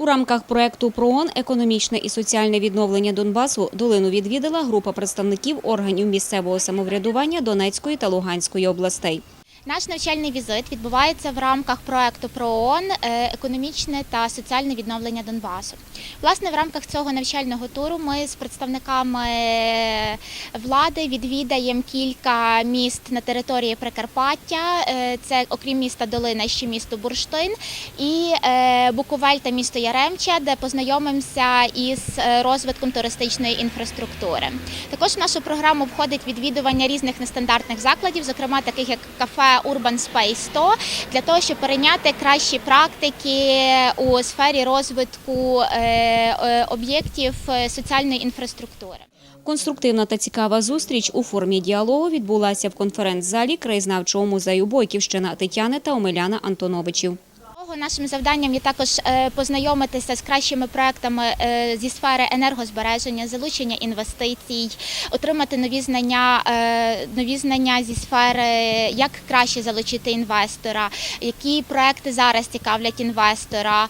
У рамках проекту ПРООН «Економічне і соціальне відновлення Донбасу» долину відвідала група представників органів місцевого самоврядування Донецької та Луганської областей. Наш навчальний візит відбувається в рамках проекту ПРООН е, економічне та соціальне відновлення Донбасу. Власне, в рамках цього навчального туру ми з представниками влади відвідаємо кілька міст на території Прикарпаття. Е, Це окрім міста Долина, ще місто Бурштин і е, Буковель та місто Яремча, де познайомимося із е, розвитком туристичної інфраструктури. Також в нашу програму входить відвідування різних нестандартних закладів, зокрема таких як кафе Urban Space 100, для того, щоб перейняти кращі практики у сфері розвитку е, е, об'єктів е, соціальної інфраструктури. Конструктивна та цікава зустріч у формі діалогу відбулася в конференц-залі краєзнавчого музею Бойківщина Тетяни та Омеляна Антоновичів. Нашим завданням є також е, познайомитися з кращими проектами е, зі сфери енергозбереження, залучення інвестицій, отримати нові знання, е, нові знання зі сфери, як краще залучити інвестора, які проекти зараз цікавлять інвестора.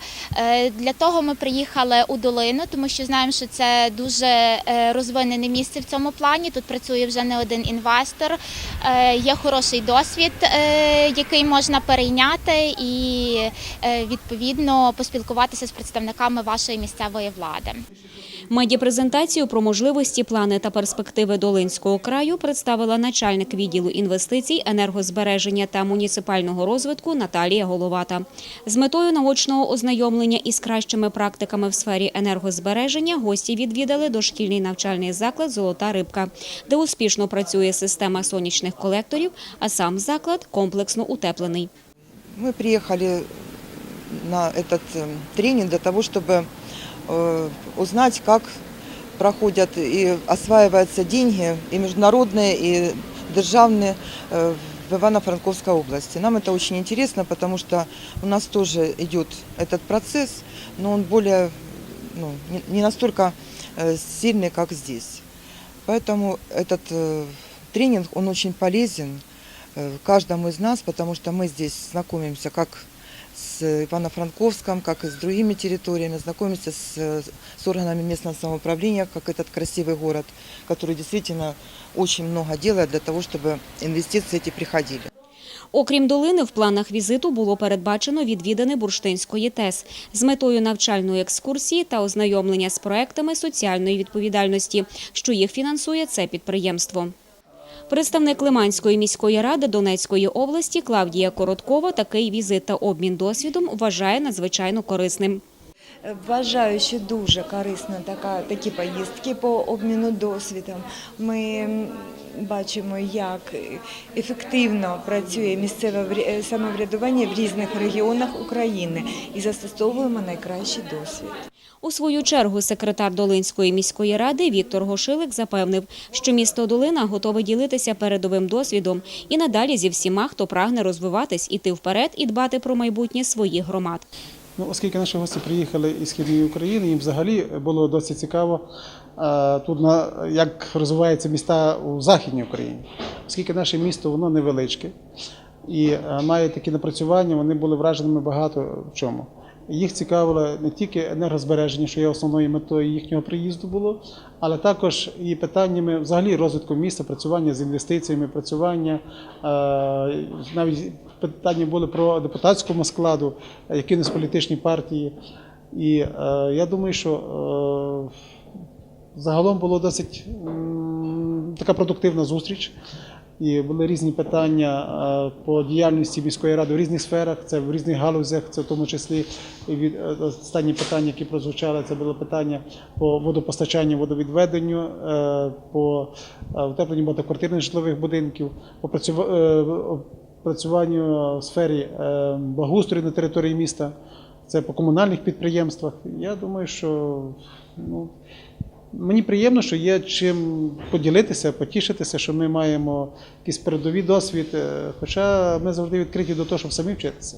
Для того ми приїхали у долину, тому що знаємо, що це дуже розвинене місце в цьому плані. Тут працює вже не один інвестор. Є хороший досвід, який можна перейняти і відповідно поспілкуватися з представниками вашої місцевої влади. Медіапрезентацію про можливості, плани та перспективи Долинського краю представила начальник відділу інвестицій, енергозбереження та муніципального розвитку Наталія Головата. З метою наочного ознайомлення із кращими практиками в сфері енергозбереження гості відвідали дошкільний навчальний заклад Золота рибка, де успішно працює система сонячних колекторів, а сам заклад комплексно утеплений. Мы приехали на этот э, тренинг для того, чтобы э, узнать, как проходят и осваиваются деньги и международные, и державные э, в Ивано-Франковской области. Нам это очень интересно, потому что у нас тоже идет этот процесс, но он более, ну, не- настолько сильный, как здесь. Поэтому этот тренинг, он очень полезен каждому из нас, потому что мы здесь знакомимся как с Ивано-Франковском, как и с другими территориями, знакомимся с, э, с органами местного самоуправления, как этот красивый город, который действительно очень много делает для того, чтобы инвестиции эти приходили. Окрім долини, в планах візиту було передбачено відвідини Бурштинської ТЕС з метою навчальної екскурсії та ознайомлення з проектами соціальної відповідальності, що їх фінансує це підприємство. Представник Лиманської міської ради Донецької області Клавдія Короткова такий візит та обмін досвідом вважає надзвичайно корисним. Вважаю, що дуже корисна такі поїздки по обміну досвідом. Ми бачимо, як ефективно працює місцеве самоврядування в різних регіонах України і застосовуємо найкращий досвід. У свою чергу секретар Долинської міської ради Віктор Гошилик запевнив, що місто Долина готове ділитися передовим досвідом і надалі зі всіма, хто прагне розвиватись, іти вперед і дбати про майбутнє своїх громад. Ну, оскільки наші гості приїхали із східної України, їм взагалі було досить цікаво е, тут як розвиваються міста у Західній Україні, оскільки наше місто воно невеличке і е, має такі напрацювання, вони були враженими багато в чому. Їх цікавило не тільки енергозбереження, що є основною метою їхнього приїзду було, але також і питаннями взагалі розвитку міста, працювання з інвестиціями, працювання е, навіть питання були про депутатському складу, які у нас політичні партії. І е, я думаю, що е, загалом було досить така продуктивна зустріч. І були різні питання е, по діяльності міської ради в різних сферах, це в різних галузях, це в тому числі від е, останні питання, які прозвучали, це було питання по водопостачанню, водовідведенню, е, по утепленню багатоквартирних житлових будинків, по працюва- працюванню в сфері благоустрою на території міста, це по комунальних підприємствах. Я думаю, що ну, Мені приємно, що є чим поділитися, потішитися, що ми маємо якийсь передовий досвід, е, хоча ми завжди відкриті до того, щоб самі вчитися.